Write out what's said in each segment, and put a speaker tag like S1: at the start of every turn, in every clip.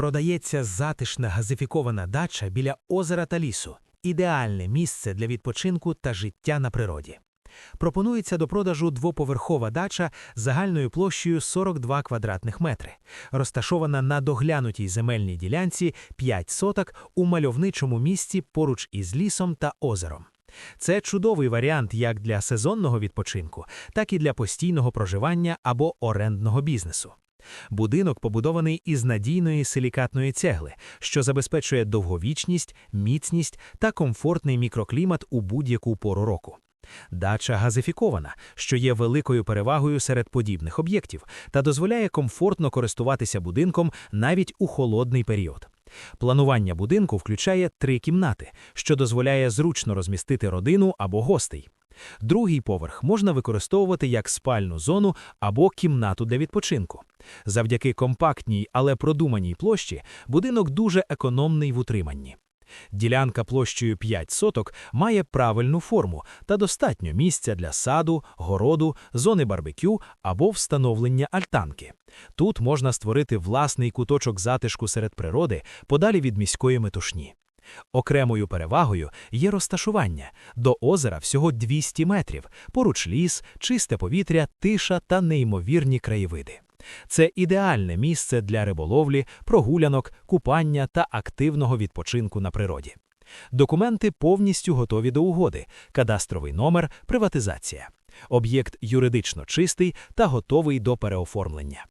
S1: Продається затишна газифікована дача біля озера та лісу. Ідеальне місце для відпочинку та життя на природі. Пропонується до продажу двоповерхова дача загальною площею 42 квадратних метри, розташована на доглянутій земельній ділянці 5 соток у мальовничому місці поруч із лісом та озером. Це чудовий варіант як для сезонного відпочинку, так і для постійного проживання або орендного бізнесу. Будинок побудований із надійної силікатної цегли, що забезпечує довговічність, міцність та комфортний мікроклімат у будь-яку пору року. Дача газифікована, що є великою перевагою серед подібних об'єктів, та дозволяє комфортно користуватися будинком навіть у холодний період. Планування будинку включає три кімнати, що дозволяє зручно розмістити родину або гостей. Другий поверх можна використовувати як спальну зону або кімнату для відпочинку. Завдяки компактній, але продуманій площі будинок дуже економний в утриманні. Ділянка площею 5 соток має правильну форму та достатньо місця для саду, городу, зони барбекю або встановлення альтанки. Тут можна створити власний куточок затишку серед природи, подалі від міської метушні. Окремою перевагою є розташування. До озера всього 200 метрів, поруч ліс, чисте повітря, тиша та неймовірні краєвиди. Це ідеальне місце для риболовлі, прогулянок, купання та активного відпочинку на природі. Документи повністю готові до угоди, кадастровий номер, приватизація. Об'єкт юридично чистий та готовий до переоформлення.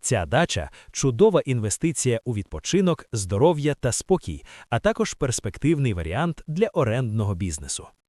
S1: Ця дача чудова інвестиція у відпочинок, здоров'я та спокій, а також перспективний варіант для орендного бізнесу.